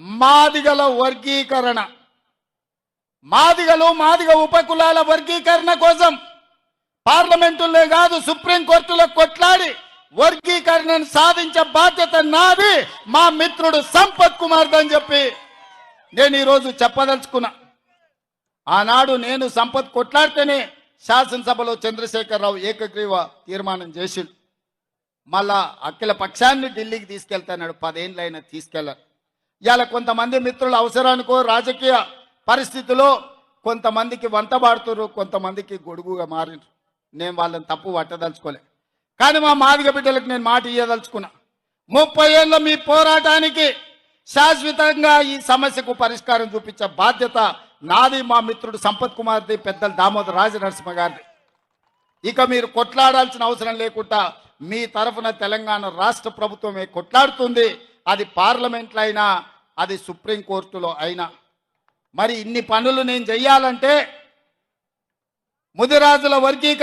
మాదిగల వర్గీకరణ. మాదిగలు మాదిగ ఉపకులాల వర్గీకరణ కోసం పార్లమెంటులే కాదు సుప్రీంకోర్టులో కొట్లాడి వర్గీకరణను సాధించే బాధ్యత నాది మా మిత్రుడు సంపత్ కుమార్ అని చెప్పి నేను ఈరోజు చెప్పదలుచుకున్నా. ఆనాడు నేను సంపత్ కొట్లాడితేనే శాసనసభలో చంద్రశేఖరరావు ఏకగ్రీవ తీర్మానం చేసిండు. మళ్ళా అఖిల పక్షాన్ని ఢిల్లీకి తీసుకెళ్తాడు పదేళ్ళైనా తీసుకెళ్ళారు ఇవాళ కొంతమంది మిత్రుల అవసరానికో రాజకీయ పరిస్థితిలో కొంతమందికి వంట వంతబాడుతున్నారు కొంతమందికి గొడుగుగా మారినారు నేను వాళ్ళని తప్పు పట్టదలుచుకోలే. కానీ మా మాదిగ బిడ్డలకు నేను మాట ఇయ్యదలుచుకున్నా. ముప్పై ఏళ్ళ మీ పోరాటానికి శాశ్వతంగా ఈ సమస్యకు పరిష్కారం చూపించే బాధ్యత నాది మా మిత్రుడు సంపత్ కుమార్ది పెద్దలు దామోదర్ రాజనరసింహ గారిది. ఇక మీరు కొట్లాడాల్సిన అవసరం లేకుండా మీ తరఫున తెలంగాణ రాష్ట్ర ప్రభుత్వమే కొట్లాడుతుంది. అది పార్లమెంట్లో అయినా అది సుప్రీంకోర్టులో అయినా. మరి ఇన్ని పనులు నేను చెయ్యాలంటే ముదిరాజుల వర్గీకరణ